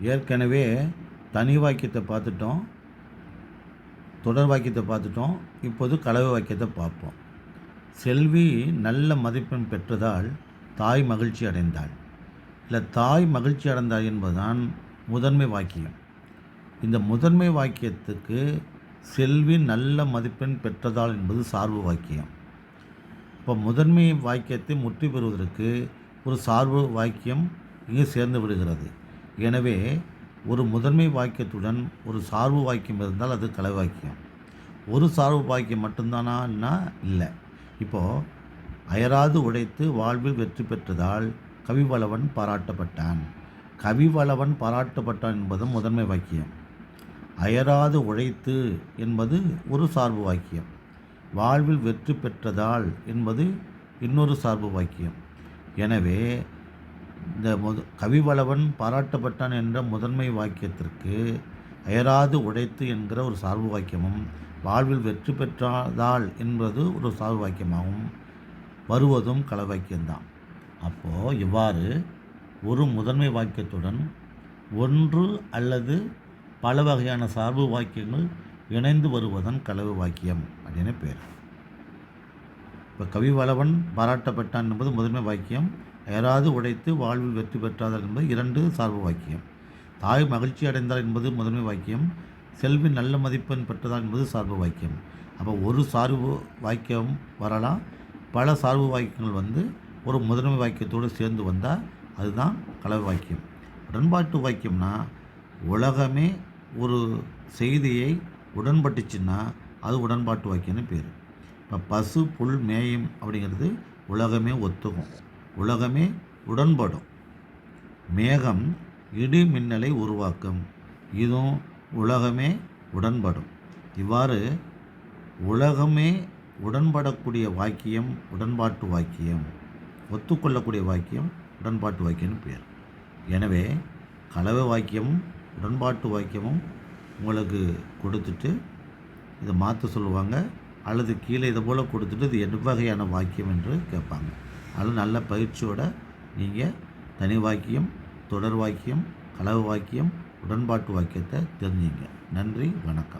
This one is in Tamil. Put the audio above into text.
ஏற்கனவே தனி வாக்கியத்தை பார்த்துட்டோம் தொடர் வாக்கியத்தை பார்த்துட்டோம் இப்போது கலவை வாக்கியத்தை பார்ப்போம். செல்வி நல்ல மதிப்பெண் பெற்றதால் தாய் மகிழ்ச்சி அடைந்தாள். இல்லை தாய் மகிழ்ச்சி அடைந்தாள் என்பதுதான் முதன்மை வாக்கியம். இந்த முதன்மை வாக்கியத்துக்கு செல்வி நல்ல மதிப்பெண் பெற்றதால் என்பது சார்பு வாக்கியம். இப்போ முதன்மை வாக்கியத்தை முற்றி பெறுவதற்கு ஒரு சார்பு வாக்கியம் இங்கே சேர்ந்து விடுகிறது. எனவே ஒரு முதன்மை வாக்கியத்துடன் ஒரு சார்பு வாக்கியம் இருந்தால் அது தலைவாக்கியம். ஒரு சார்பு வாக்கியம் மட்டும்தானா? இல்லை. இப்போது அயராது உழைத்து வாழ்வில் வெற்றி பெற்றதால் கவிவளவன் பாராட்டப்பட்டான். கவிவளவன் பாராட்டப்பட்டான் என்பதும் முதன்மை வாக்கியம். அயராது உழைத்து என்பது ஒரு சார்பு வாக்கியம். வாழ்வில் வெற்றி பெற்றதால் என்பது இன்னொரு சார்பு வாக்கியம். எனவே இந்த முத கவிவளவன் பாராட்டப்பட்டான் என்ற முதன்மை வாக்கியத்திற்கு அயராது உடைத்து என்கிற ஒரு சார்பு வாக்கியமும் வாழ்வில் வெற்றி பெற்றாதாள் என்பது ஒரு சார்பு வாக்கியமாகவும் வருவதும் கள வாக்கியம்தான் அப்போது இவ்வாறு ஒரு முதன்மை வாக்கியத்துடன் ஒன்று அல்லது பல வகையான சார்பு வாக்கியங்கள் இணைந்து வருவதன் கலவு வாக்கியம் அப்படின்னு பேர். இப்போ கவிவளவன் பாராட்டப்பட்டான் என்பது முதன்மை வாக்கியம் யாராவது உடைத்து வாழ்வில் வெற்றி பெற்றார்கள் என்பது இரண்டு சார்பு வாக்கியம். தாய் மகிழ்ச்சி அடைந்தார் என்பது முதன்மை வாக்கியம். செல்வி நல்ல மதிப்பெண் பெற்றதால் என்பது சார்பு வாக்கியம். அப்போ ஒரு சார்பு வாக்கியம் வரலாம். பல சார்பு வாக்கியங்கள் வந்து ஒரு முதன்மை வாக்கியத்தோடு சேர்ந்து வந்தால் அதுதான் கலவை வாக்கியம். உடன்பாட்டு வாக்கியம்னா உலகமே ஒரு செய்தியை உடன்பட்டுச்சுன்னா அது உடன்பாட்டு வாக்கியம்னு பேர். இப்போ பசு புல் மேயும் அப்படிங்கிறது உலகமே ஒத்துக்கும். உலகமே உடன்படும். மேகம் இடி மின்னலை உருவாக்கும். இதுவும் உலகமே உடன்படும். இவ்வாறு உலகமே உடன்படக்கூடிய வாக்கியம் உடன்பாட்டு வாக்கியம் ஒத்துக்கொள்ளக்கூடிய வாக்கியம் உடன்பாட்டு வாக்கியம்னு பேர். எனவே கலவை வாக்கியமும் உடன்பாட்டு வாக்கியமும் உங்களுக்கு கொடுத்துட்டு இதை மாற்ற சொல்லுவாங்க. அல்லது கீழே இதை போல் கொடுத்துட்டு இது எந்த வகையான வாக்கியம் என்று கேட்பாங்க. அதில் நல்ல பயிற்சியோட நீங்கள் தனி வாக்கியம் தொடர் வாக்கியம் களவு வாக்கியம் உடன்பாட்டு வாக்கியத்தை தெரிஞ்சுங்க. நன்றி வணக்கம்.